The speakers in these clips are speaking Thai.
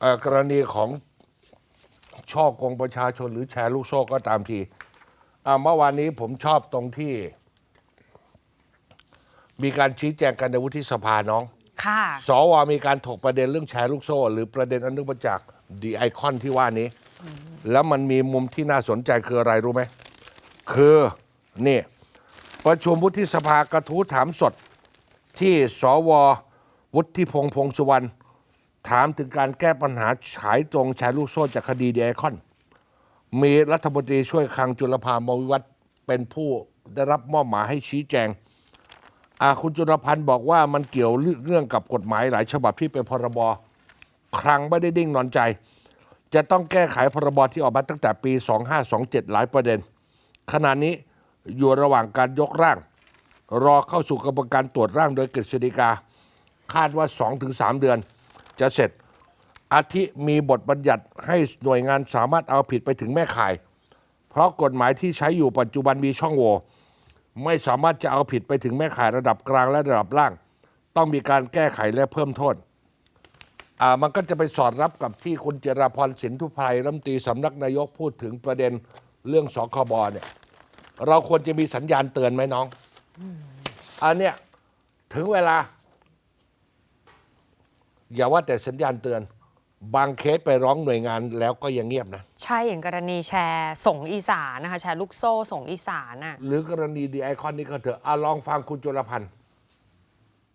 เอ่อกรณีของช่อกงประชาชนหรือแชร์ลูกโซ่ก็ตามทีอ่าเมื่อวานนี้ผมชอบตรงที่ มีการชี้แจงกันในวุฒิสภาน้องค่ะสวมีการถกประเด็นเรื่องแชร์ลูกโซ่ หรือประเด็นอันเนึงมาจากดีไอคอนที่ว่านี้ แล้วมันมีมุมที่น่าสนใจคืออะไรรู้ไหม คือนี่ ประชุมวุฒิสภากระทู้ถามสดที่สววุฒิพงษ์พงษ์สุวรรณ ถามถึงการแก้ปัญหาฉายตรงแชร์ลูกโซ่จากคดีเดีไอคอน มีรัฐมนตรีช่วยคลังจุลภามวิวัฒน์เป็นผู้ได้รับมอบหมายให้ชี้แจงอาคุณจุลพันธ์บอกว่ามันเกี่ยวเรื่องกับกฎหมายหลายฉบับที่เป็นพรบครั้งไม่ได้ดิ้งนอนใจ จะต้องแก้ไขพรบที่ออกมาตั้งแต่ปี 2527 หลายประเด็น ขณะนี้อยู่ระหว่างการยกร่าง รอเข้าสู่กระบวนการตรวจร่างโดยกฤษฎีกา คาดว่า 2-3 เดือน จะเสร็จอาทิมีบทบัญญัติให้หน่วยงานสามารถเอาผิดไปถึงแม่ข่าย เพราะกฎหมายที่ใช้อยู่ปัจจุบันมีช่องโหว่ไม่สามารถจะเอาผิดไปถึงแม่ข่ายระดับกลางและระดับล่าง ต้องมีการแก้ไขและเพิ่มโทษอ่ามันก็จะไปสอดรับกับที่คุณเจราพรสินทุพไพรรัฐมนตรีสำนักนายกพูดถึงประเด็นเรื่องสคบเนี่ยเราควรจะมีสัญญาณเตือนไหมน้องอันเนี้ยถึงเวลา อย่าว่าแต่สัญญาณเตือน บางเคสไปร้องหน่วยงานแล้วก็ยังเงียบนะ ใช่อย่างกรณีแชร์ส่งอีสานนะคะ แชร์ลูกโซ่ส่งอีสานน่ะหรือกรณีดีไอคอนนี่ก็เถอะอะลองฟังคุณจุลพันธ์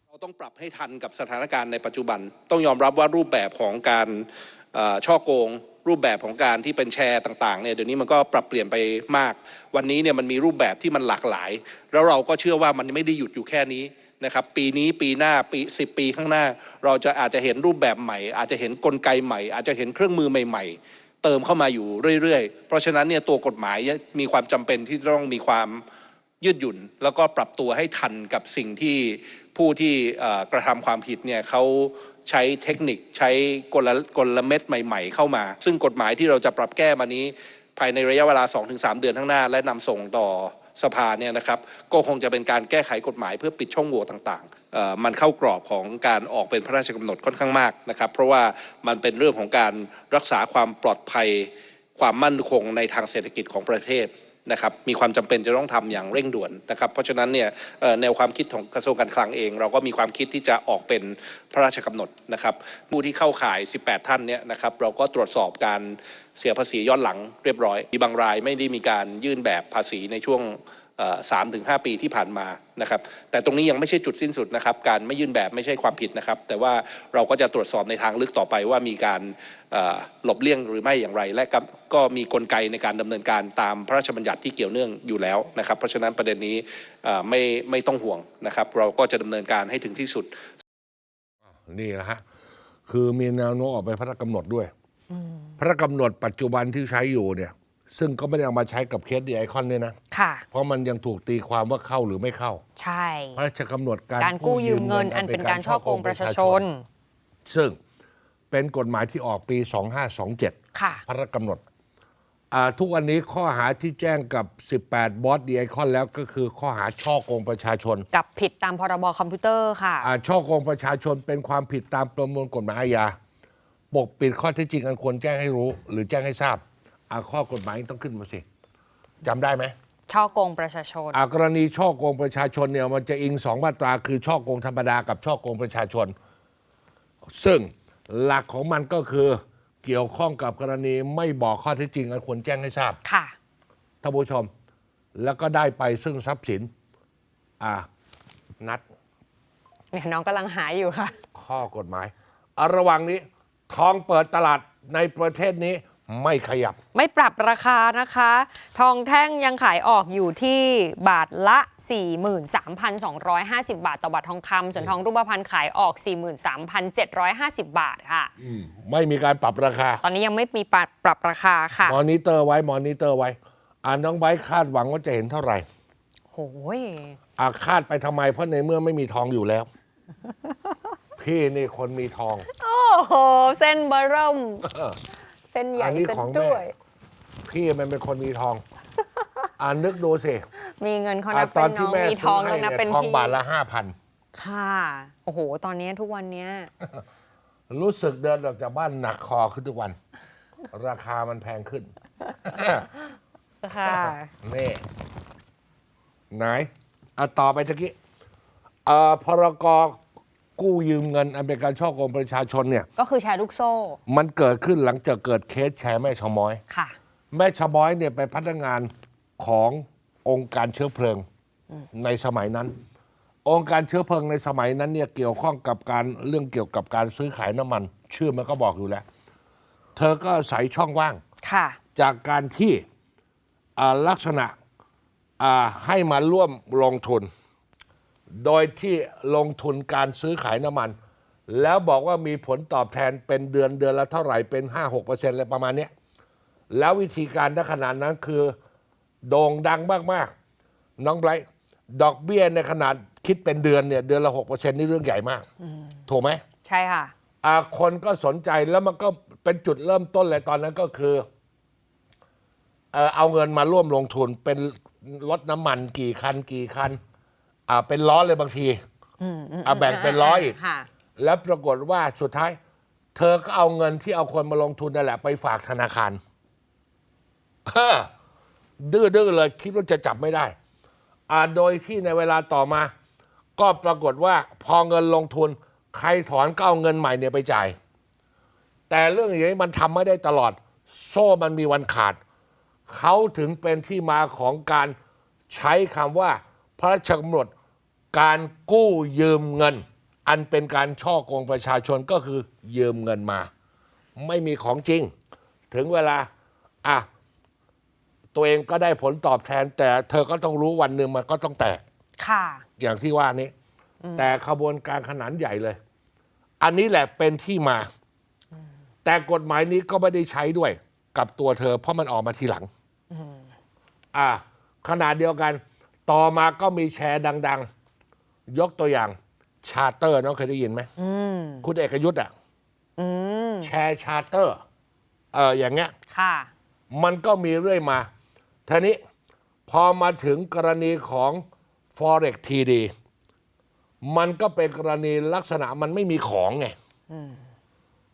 เราต้องปรับให้ทันกับสถานการณ์ในปัจจุบัน ต้องยอมรับว่ารูปแบบของการเอ่อช่อโกง รูปแบบของการที่เป็นแชร์ต่างๆเนี่ยเดี๋ยวนี้มันก็ปรับเปลี่ยนไปมาก วันนี้เนี่ยมันมีรูปแบบที่มันหลากหลาย แล้วเราก็เชื่อว่ามันไม่ได้หยุดอยู่แค่นี้ นะครับปีนี้ปีหน้าปีสิปีข้างหน้า เราจะอาจจะเห็นรูปแบบใหม่ อาจจะเห็นกลไกใหม่ อาจจะเห็นเครื่องมือใหม่ ๆ เติมเข้ามาอยู่เรื่อยๆ เพราะฉะนั้นเนี่ยตัวกฎหมายมีความจำเป็นที่ต้องมีความยืดหยุ่น แล้วก็ปรับตัวให้ทันกับสิ่งที่ผู้ที่กระทำความผิดเนี่ยเขาใช้เทคนิคใช้กลกลเม็ดใหม่ ๆ เข้ามา ซึ่งกฎหมายที่เราจะปรับแก้มานี้ ภายในระยะเวลา 2-3 เดือนข้างหน้า และนำส่งต่อ สภาเนี่ยนะครับก็คงจะเป็นการแก้ไขกฎหมายเพื่อปิดช่องโหว่ต่างๆ มันเข้ากรอบของการออกเป็นพระราชกำหนดค่อนข้างมากนะครับ เพราะว่ามันเป็นเรื่องของการรักษาความปลอดภัย ความมั่นคงในทางเศรษฐกิจของประเทศ นะครับมีความจำเป็นจะต้องทำอย่างเร่งด่วนนะครับ เพราะฉะนั้นเนี่ยแนวความคิดของกระทรวงการคลังเอง เราก็มีความคิดที่จะออกเป็นพระราชกำหนดนะครับผู้ที่เข้าข่าย 18 ท่านเนี่ยนะครับเราก็ตรวจสอบการเสียภาษีย้อนหลังเรียบร้อยมีบางรายไม่ได้มีการยื่นแบบภาษีในช่วง สามถึงห้าปีที่ผ่านมานะครับ แต่ตรงนี้ยังไม่ใช่จุดสิ้นสุดนะครับ การไม่ยื่นแบบไม่ใช่ความผิดนะครับ แต่ว่าเราก็จะตรวจสอบในทางลึกต่อไปว่ามีการเอ่อหลบเลี่ยงหรือไม่อย่างไร และก็ก็มีกลไกในการดำเนินการตามพระราชบัญญัติที่เกี่ยวเนื่องอยู่แล้วนะครับ เพราะฉะนั้นประเด็นนี้เอ่อไม่ไม่ต้องห่วงนะครับ เราก็จะดำเนินการให้ถึงที่สุดนี่นะฮะคือมีแนวโน้มออกไปพระราชกำหนดด้วย พระราชกำหนดปัจจุบันที่ใช้อยู่เนี่ย ซึ่งก็ไม่ได้เอามาใช้กับเคสดีไอคอนเนี่ยนะ ค่ะ เพราะมันยังถูกตีความว่าเข้าหรือไม่เข้า ใช่ พระราชกำหนดการการกู้ยืมเงิน อันเป็นการช่อโกงประชาชน ซึ่งเป็นกฎหมายที่ออกปี 2527 ค่ะ พระราชกำหนดอ่าทุกวันนี้ข้อหาที่แจ้งกับ 18 บอสดีไอคอนแล้วก็คือข้อหาช่อโกงประชาชน กับผิดตามพรบคอมพิวเตอร์ค่ะอ่าช่อโกงประชาชนเป็นความผิดตามประมวลกฎหมายอาญาปกปิดข้อเท็จจริงอันควรแจ้งให้รู้ หรือแจ้งให้ทราบ อ่าข้อกฎหมายต้องขึ้นมาสิจำได้ไหมช่อโกงประชาชนอ่ากรณีช่อโกงประชาชนเนี่ยมันจะอิงสองมาตราคือช่อโกงธรรมดากับช่อโกงประชาชน ซึ่งหลักของมันก็คือเกี่ยวข้องกับกรณีไม่บอกข้อเท็จจริงอันควรแจ้งให้ทราบค่ะ ท่านผู้ชม แล้วก็ได้ไปซึ่งทรัพย์สิน อ่า นัดเนี่ยน้องกำลังหาอยู่ค่ะ ข้อกฎหมายอะระหว่างนี้ทองเปิดตลาดในประเทศนี้ ไม่ขยับ ไม่ปรับราคานะคะ ทองแท่งยังขายออกอยู่ที่บาทละ 43,250 บาทต่อบาททองคำส่วนทองรูปพรรณขายออก 43,750 บาทค่ะ ไม่มีการปรับราคา ตอนนี้ยังไม่มีปรับปรับราคาค่ะ มอนิเตอร์ไว้มอนิเตอร์ไว้ อ่าน้องไบร์ทคาดหวังว่าจะเห็นเท่าไหร่โอ้ยอาคาดไปทำไมเพราะในเมื่อไม่มีทองอยู่แล้ว พี่นี่คนมีทอง โอ้โห เส้นเบอร์เริ่ม เส้นใหญ่อันนี้เส้นของแม่ ด้วย พี่มันเป็นคนมีทอง อ่านึกดูสิมีเงินเขาอ่านับตเป็อนนน้ที่องแม่มีทซื้อองให้ก็นับเนี่ยเป็นทองพี่บาทละห้าพันค่ะ โอ้โห ตอนนี้ทุกวันเนี้ยรู้สึกเดินออกจากบ้านหนักคอขึ้นทุกวัน ราคามันแพงขึ้น ค่ะ นี่ไหนอะต่อไปตะกี้เอ่อพรก กู้ยืมเงินอันเป็นการช่อโกงประชาชนเนี่ยก็คือแชร์ลูกโซ่ มันเกิดขึ้นหลังจากเกิดเคสแชร์แม่ชะม้อย ค่ะ แม่ชะม้อยเนี่ยเป็นพนักงานขององค์การเชื้อเพลิงในสมัยนั้น องค์การเชื้อเพลิงในสมัยนั้นเนี่ยเกี่ยวข้องกับการเรื่องเกี่ยวกับการซื้อขายน้ำมัน ชื่อมันก็บอกอยู่แล้ว เธอก็ใส่ช่องว่าง ค่ะ จากการที่อ่าลักษณะอ่าให้มาร่วมลงทุน โดยที่ลงทุนการซื้อขายน้ำมัน แล้วบอกว่ามีผลตอบแทนเป็นเดือนเดือนละเท่าไหร่เป็น 5-6%อะไรประมาณเนี้ยแล้ววิธีการณขนาดนั้นคือโด่งดังมากๆ น้องไบรท์ดอกเบี้ยในขนาดคิดเป็นเดือนเนี่ยเดือนละ6%นี่เรื่องใหญ่มาก ถูกไหมใช่ค่ะอ่าคนก็สนใจแล้วมันก็เป็นจุดเริ่มต้นเลยตอนนั้นก็คือ เออเอาเงินมาร่วมลงทุนเป็นรถน้ำมันกี่คันกี่คัน อ่าเป็นล้อเลยบางทีอ่าแบ่งเป็นล้ออีก ค่ะ แล้วปรากฏว่าสุดท้าย เธอก็เอาเงินที่เอาคนมาลงทุนนั่นแหละ ไปฝากธนาคารเฮ้อดื้อๆเลย คิดว่าจะจับไม่ได้ อ่าโดยที่ในเวลาต่อมา ก็ปรากฏว่าพอเงินลงทุน ใครถอนก็เอาเงินใหม่เนี่ยไปจ่าย แต่เรื่องอย่างนี้มันทำไม่ได้ตลอด โซ่มันมีวันขาด เขาถึงเป็นที่มาของการใช้คำว่า พระราชกำหนดการกู้ยืมเงิน อันเป็นการช่อโกงประชาชนก็คือยืมเงินมา ไม่มีของจริง ถึงเวลาอะตัวเองก็ได้ผลตอบแทน แต่เธอก็ต้องรู้วันหนึ่งมันก็ต้องแตกค่ะ อย่างที่ว่านี้ แต่ขบวนการขนาดใหญ่เลย อันนี้แหละเป็นที่มา แต่กฎหมายนี้ก็ไม่ได้ใช้ด้วยกับตัวเธอ เพราะมันออกมาทีหลังอ่าขนาดเดียวกัน ต่อมาก็มีแชร์ดัง ๆ ยกตัวอย่างชาร์เตอร์น้องเคยได้ยินไหมคุณเอกยุทธ์อะอืมแชร์ชาร์เตอร์ เอออย่างเงี้ยค่ะ มันก็มีเรื่อยมาทีนี้พอมาถึงกรณีของ Forex TD มันก็เป็นกรณีลักษณะมันไม่มีของไง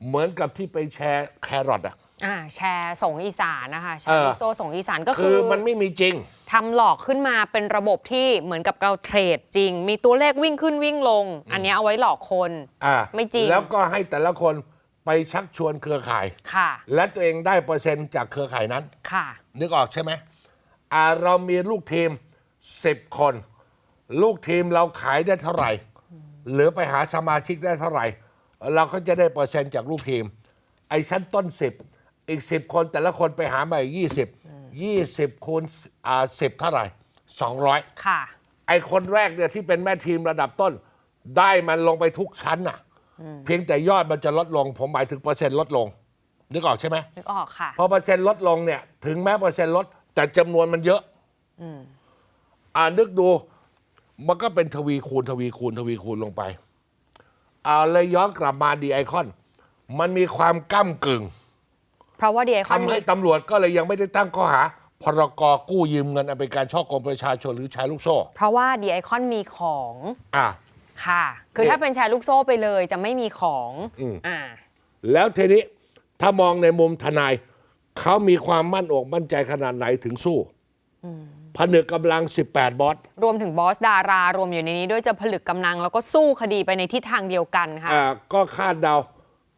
เหมือนกับที่ไปแชร์แครอทอะอ่าแชร์ส่งอีสานนะคะแชเอร์อลูกโซ่ส่งอีสานก็คืคืออมันไม่มีจริง ทำหลอกขึ้นมาเป็นระบบที่เหมือนกับเราเทรดจริง มีตัวเลขวิ่งขึ้นวิ่งลง อันเนี้ยเอาไว้หลอกคน อ่าไม่จริง แล้วก็ให้แต่ละคนไปชักชวนเครือข่าย ค่ะ และตัวเองได้เปอร์เซ็นต์จากเครือข่ายนั้น ค่ะ นึกออกใช่ไหมอ่าเรามีลูกทีม 10 คน ลูกทีมเราขายได้เท่าไหร่ หรือไปหาสมาชิกได้เท่าไหร่ เราก็จะได้เปอร์เซ็นต์จากลูกทีม ไอ้ชั้นต้น 10 อีก 10 คนแต่ละคนไปหามาอีก 20 20คูณอ่า10 เท่าไหร่ 200 ค่ะ ไอ้คนแรกเนี่ยที่เป็นแม่ทีมระดับต้น ได้มันลงไปทุกชั้นน่ะ เพียงแต่ยอดมันจะลดลง ผมหมายถึงเปอร์เซ็นต์ลดลง นึกออกใช่ไหม นึกออกค่ะ พอเปอร์เซ็นต์ลดลงเนี่ย ถึงแม้เปอร์เซ็นต์ลด แต่จำนวนมันเยอะอ่านึกดู มันก็เป็นทวีคูณทวีคูณทวีคูณลงไปอ่าเลยย้อนกลับมาดีไอคอน มันมีความก้ากึ่ง เพราะว่าดีไอคอนทำมีให้ตำรวจก็เลยยังไม่ได้ตั้งข้อหาพรกกู้ยืมเงินอันเป็นการช่อโกงประชาชนหรือใช้ลูกโซ่ เพราะว่าดีไอคอนมีของอ่าค่ะ คือเนี่ยถ้าเป็นแชร์ลูกโซ่ไปเลยจะไม่มีของอืมอ่าแล้วทีนี้ถ้ามองในมุมทนาย เขามีความมั่นอกมั่นใจขนาดไหนถึงสู้ผนึกกำลัง 18 บอส รวมถึงบอสดารารวมอยู่ในนี้ด้วยจะผลึกกำลังแล้วก็สู้คดีไปในทิศทางเดียวกันค่ะอ่าก็คาดเดา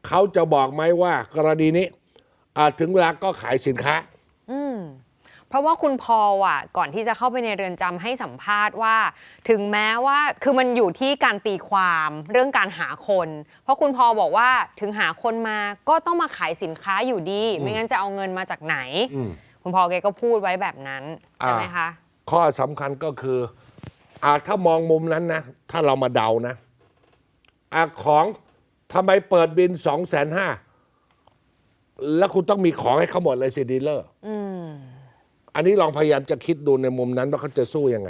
เขาจะบอกไหมว่ากรณีนี้อ่า ถึงเวลาก็ขายสินค้าเพราะว่าคุณพอลอะ ก่อนที่จะเข้าไปในเรือนจำให้สัมภาษณ์ว่า ถึงแม้ว่าคือมันอยู่ที่การตีความเรื่องการหาคน เพราะคุณพอลบอกว่าถึงหาคนมาก็ต้องมาขายสินค้าอยู่ดี ไม่งั้นจะเอาเงินมาจากไหนคุณพอลแกก็พูดไว้แบบนั้นใช่ไหมคะ ข้อสำคัญก็คืออ่าถ้ามองมุมนั้นนะ ถ้าเรามาเดานะอาของทำไมเปิดบินสองแสนห้า แล้วคุณต้องมีของให้เขาหมดเลยสิดีลเลอร์อันนี้ลองพยายามจะคิดดูในมุมนั้นว่าเขาจะสู้ยังไง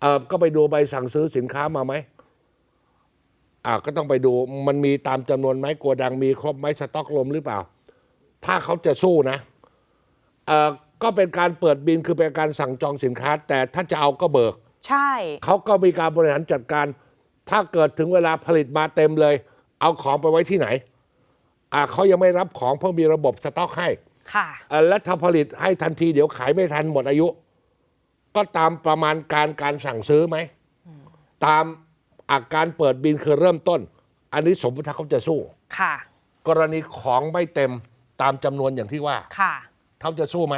เออก็ไปดูใบสั่งซื้อสินค้ามาไหมอ่าก็ต้องไปดูมันมีตามจำนวนไหมโกดังมีครบไหมสต็อกลมหรือเปล่า ถ้าเขาจะสู้นะเออก็เป็นการเปิดบินคือเป็นการสั่งจองสินค้า แต่ถ้าจะเอาก็เบิก ใช่ เขาก็มีการบริหารจัดการ ถ้าเกิดถึงเวลาผลิตมาเต็มเลย เอาของไปไว้ที่ไหน อ่าเขายังไม่รับของเพราะมีระบบสต็อกให้ค่ะ อ่าและถ้าผลิตให้ทันทีเดี๋ยวขายไม่ทันหมดอายุ ก็ตามประมาณการการสั่งซื้อไหม ตามอาการเปิดบินคือเริ่มต้น อันนี้สมมติถ้าเขาจะสู้ ค่ะ กรณีของไม่เต็มตามจำนวนอย่างที่ว่าค่ะเขาจะสู้ไหม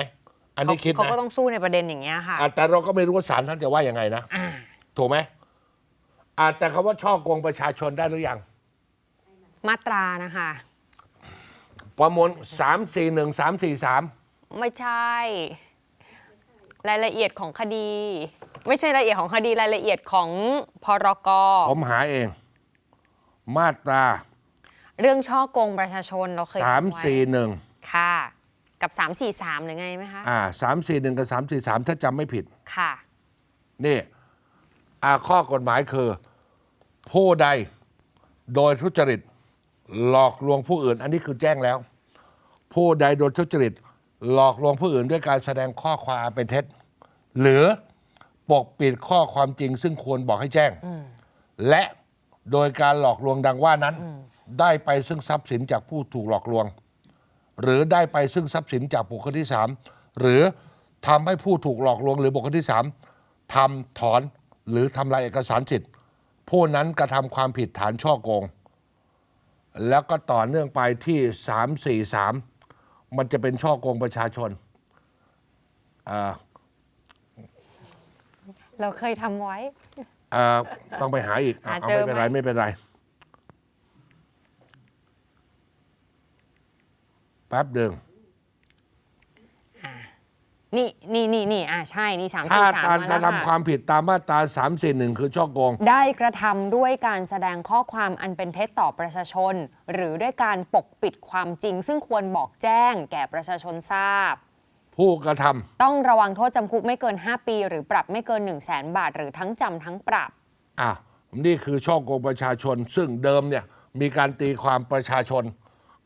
อันนี้คิดเขานะก็ต้องสู้ในประเด็นอย่างเงี้ยค่ะ อะแต่เราก็ไม่รู้ว่าศาลท่านจะว่ายังไงนะ อ่า ถูกไหมอะแต่คำว่าช่อโกงประชาชนได้หรือยัง มาตรานะคะ ประมวลสามสี่หนึ่งสามสี่สามไม่ใช่ รายละเอียดของคดี ไม่ใช่รายละเอียดของคดีรายละเอียดของพรกผมหาเอง มาตราเรื่องช่อโกงประชาชนเราเคยสามทำไว้สี่หนึ่งค่ะ กับ 343หรือไงไหมคะ อ่าสามสี่หนึ่งกับสามสี่สามถ้าจำไม่ผิด ค่ะ นี่อ่าข้อกฎหมายคือ ผู้ใดโดยทุจริต หลอกลวงผู้อื่น อันนี้คือแจ้งแล้ว ผู้ใดโดยทุจริต หลอกลวงผู้อื่นด้วยการแสดงข้อความเป็นเท็จ หรือปกปิดข้อความจริงซึ่งควรบอกให้แจ้ง และโดยการหลอกลวงดังว่านั้น ได้ไปซึ่งทรัพย์สินจากผู้ถูกหลอกลวง หรือได้ไปซึ่งทรัพย์สินจากบุคคลที่สามหรือทำให้ผู้ถูกหลอกลวง หรือบุคคลที่สามทำถอนหรือทำลายเอกสารสิทธิ์ผู้นั้นกระทำความผิดฐานช่อโกง แล้วก็ต่อเนื่องไปที่สา มสี่สามมันจะเป็นช่อโกงประชาชนอ่าเราเคยทำไว้อ่าต้องไปหาอีกอะหาเอาเจอไม่เป็นไรไหม ไม่เป็นไร แป๊บเดิง นี่นี่นี่นี่อ่าใช่ นี่สามถ้สี่สามการกระทำความผิดตามมาตราสามสี่หนึ่งคือช่อโกง ได้กระทำด้วยการแสดงข้อความอันเป็นเท็จต่อประชาชน หรือด้วยการปกปิดความจริง ซึ่งควรบอกแจ้งแก่ประชาชนทราบ ผู้กระทำต้องระวังโทษจำคุกไม่เกิน 5 ปี หรือปรับไม่เกิน 1 0 0 0 0แสนบาท หรือทั้งจำทั้งปรับ อะนี่คือช่อโกงประชาชน ซึ่งเดิมเนี่ยมีการตีความประชาชน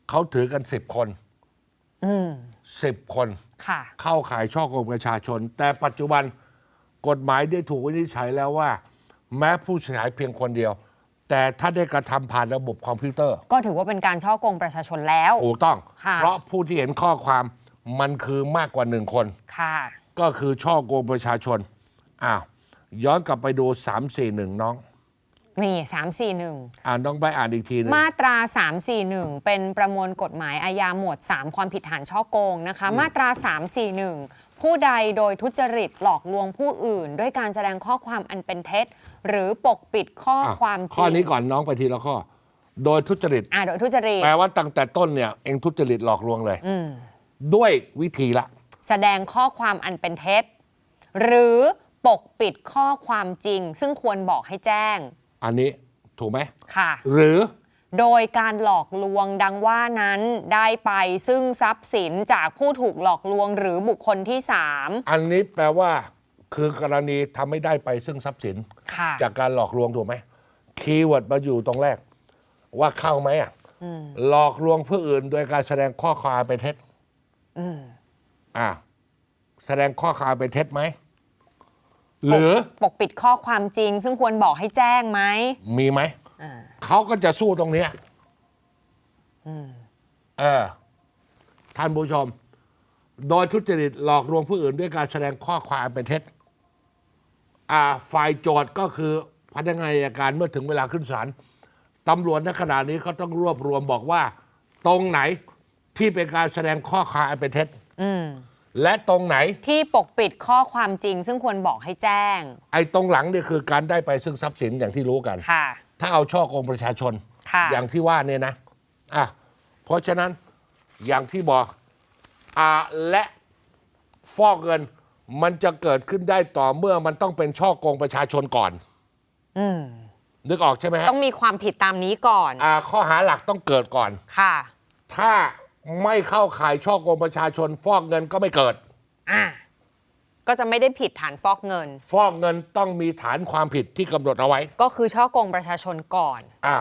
เขาถือกันสิบคน อืม 10 คนคเข้าขายช่อกงประชาชน แต่ปัจจุบันกฎหมายได้ถูกวินิจฉัยแล้วว่า แม้ผู้เสียหายเพียงคนเดียว แต่ถ้าได้กระทำผ่านระบบคอมพิวเตอร์ ก็ถือว่าเป็นการช่อกงประชาชนแล้ว ถูกต้องเพราะผู้ที่เห็นข้อความมันคือมากกว่าหนึ่งคนคก็คือช่อกงประชาชน อ้าว ย้อนกลับไปดู 341 น้อง นี่341อ่านน้องใบอ่านอีกทีหนึง มาตรา 341 เป็นประมวลกฎหมายอาญาหมวด 3 ความผิดฐานช่อโกงนะคะ มาตรา 341 ผู้ใดโดยทุจริตหลอกลวงผู้อื่น ด้วยการแสดงข้อความอันเป็นเท็จ หรือปกปิดข้ออะความจริงข้อนี้ก่อนน้องไปทีละข้อ โดยทุจริต อ่าโดยทุจริต แปลว่าตั้งแต่ต้นเนี่ย เองทุจริตหลอกลวงเลย ด้วยวิธีละ แสดงข้อความอันเป็นเท็จ หรือปกปิดข้อความจริง ซึ่งควรบอกให้แจ้ง อันนี้ถูกไหมค่ะ หรือโดยการหลอกลวงดังว่านั้นได้ไปซึ่งทรัพย์สินจากผู้ถูกหลอกลวงหรือบุคคลที่3อันนี้แปลว่า คือกรณีทำไม่ได้ไปซึ่งทรัพย์สิน ค่ะ จากการหลอกลวงถูกไหมคีย์เวิร์ดมาอยู่ตรงแรก ว่าเข้าไหมอะหลอกลวงผู้อื่น โดยการแสดงข้อความเป็นเท็จอ่าแสดงข้อความเป็นเท็จไหม หรือปกปิดข้อความจริง ซึ่งควรบอกให้แจ้งไหมมีไหมอ่าเขาก็จะสู้ตรงเนี้ยเออ ท่านผู้ชม โดยทุจริตหลอกลวงผู้อื่นด้วยการแสดงข้อความเป็นเท็จอ่าฝ่ายโจทย์ก็คือพนักงานอัยการเมื่อถึงเวลาขึ้นศาลตำรวจในขณะนี้เขาต้องรวบรวมบอกว่า ตรงไหนที่เป็นการแสดงข้อความอันเป็นเท็จ และตรงไหนที่ปกปิดข้อความจริง ซึ่งควรบอกให้แจ้ง ไอ้ตรงหลังเนี่ยคือการได้ไปซึ่งทรัพย์สินอย่างที่รู้กัน ค่ะ ถ้าเอาช่อโกงประชาชน ค่ะ อย่างที่ว่าเนี่ยนะอะเพราะฉะนั้นอย่างที่บอกอ่าและฟอกเงินมันจะเกิดขึ้นได้ต่อเมื่อมันต้องเป็นช่อโกงประชาชนก่อนอืมนึกออกใช่ไหมฮะต้องมีความผิดตามนี้ก่อน อ่าข้อหาหลักต้องเกิดก่อน ค่ะ ถ้า ไม่เข้าข่ายช่อโกงประชาชนฟอกเงินก็ไม่เกิด อ่าก็จะไม่ได้ผิดฐานฟอกเงิน ฟอกเงินต้องมีฐานความผิดที่กำหนดเอาไว้ ก็คือช่อโกงประชาชนก่อน อ่า